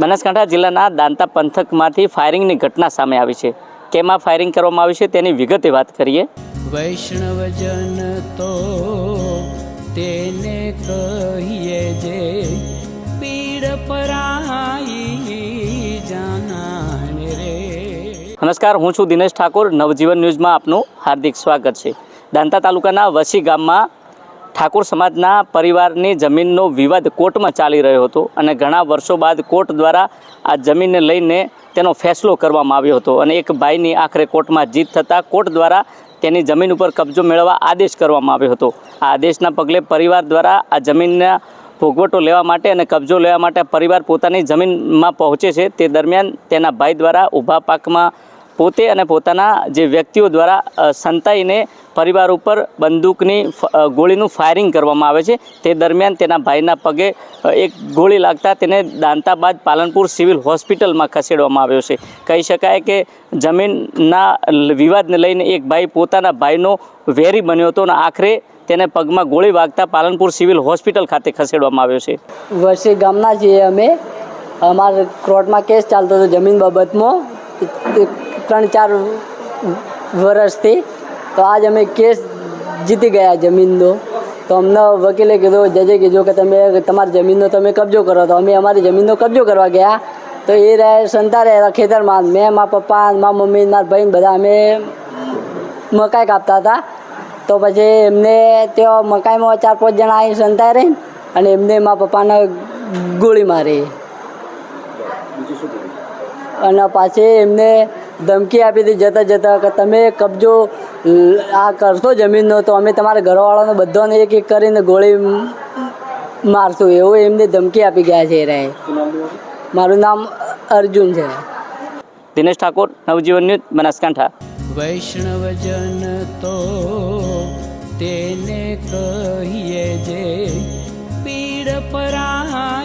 બનાસકાંઠા જિલ્લાના દાંતા પંથકમાંથી ફાયરિંગની ઘટના સામે આવી છે. કેમાં ફાયરિંગ કરવામાં આવી છે તેની વિગતે વાત કરીએ. વૈષ્ણવજન તો તેને કહીએ જે પીડ પરાઈ જાનાને રે. નમસ્કાર હું છું દિનેશ ઠાકોર. નવજીવન ન્યૂઝમાં આપનું હાર્દિક સ્વાગત છે. દાંતા તાલુકાના વસી ગામમાં ઠાકોર સમાજના પરિવારની જમીનનો વિવાદ કોર્ટમાં ચાલી રહ્યો હતો અને ઘણા વર્ષો બાદ કોર્ટ દ્વારા આ જમીનને લઈને તેનો ફેસલો કરવામાં આવ્યો હતો અને એક ભાઈની આખરે કોર્ટમાં જીત થતાં કોર્ટ દ્વારા તેની જમીન ઉપર કબજો મેળવવા આદેશ કરવામાં આવ્યો હતો. આ આદેશના પગલે પરિવાર દ્વારા આ જમીનના ભોગવટો લેવા માટે અને કબજો લેવા માટે પરિવાર પોતાની જમીનમાં પહોંચે છે. તે દરમિયાન તેના ભાઈ દ્વારા ઊભા પાકમાં પોતે અને પોતાના જે વ્યક્તિઓ દ્વારા સંતાઈને પરિવાર ઉપર બંદૂકની ગોળીનું ફાયરિંગ કરવામાં આવે છે. તે દરમિયાન તેના ભાઈના પગે એક ગોળી લાગતા તેને દાંતાબાદ પાલનપુર સિવિલ હોસ્પિટલમાં ખસેડવામાં આવ્યો છે. કહી શકાય કે જમીનના વિવાદને લઈને એક ભાઈ પોતાના ભાઈનો વેરી બન્યો હતો અને આખરે તેને પગમાં ગોળી વાગતા પાલનપુર સિવિલ હોસ્પિટલ ખાતે ખસેડવામાં આવ્યો છે. વર્ષે ગામના છીએ અમે. અમારા કોર્ટમાં કેસ ચાલતો હતો જમીન બાબતમાં. ત્રણ ચાર વર્ષથી તો આજ અમે કેસ જીતી ગયા જમીનનો. તો અમને વકીલે કીધું, જજે કીધું કે તમે તમારી જમીનનો તમે કબજો કરો. તો અમે અમારી જમીનનો કબજો કરવા ગયા. તો એ રહે સંતા રહ્યા ખેતરમાં. મેં, મારા પપ્પા, મારા મમ્મી, મારા ભાઈ બધા અમે મકાઈ કાપતા હતા. તો પછી એમને તેઓ મકાઈમાં ચાર પાંચ જણા આવી સંતાઈ રહી અને એમને મારા પપ્પાને ગોળી મારી. અને પાછી એમને ધમકી આપી હતી જતાં જતાં કે તમે કબજો આ કરશો જમીનનો તો અમે તમારા ઘરવાળાને બધાને એક એક કરીને ગોળી મારશું. એવું એમને ધમકી આપી ગયા છે એ રાય. મારું નામ અર્જુન છે. દિનેશ ઠાકોર નવજીવન ન્યૂઝ બનાસકાંઠા. વૈષ્ણવજન તો તેને કહીએ જે પીડ પરાઈ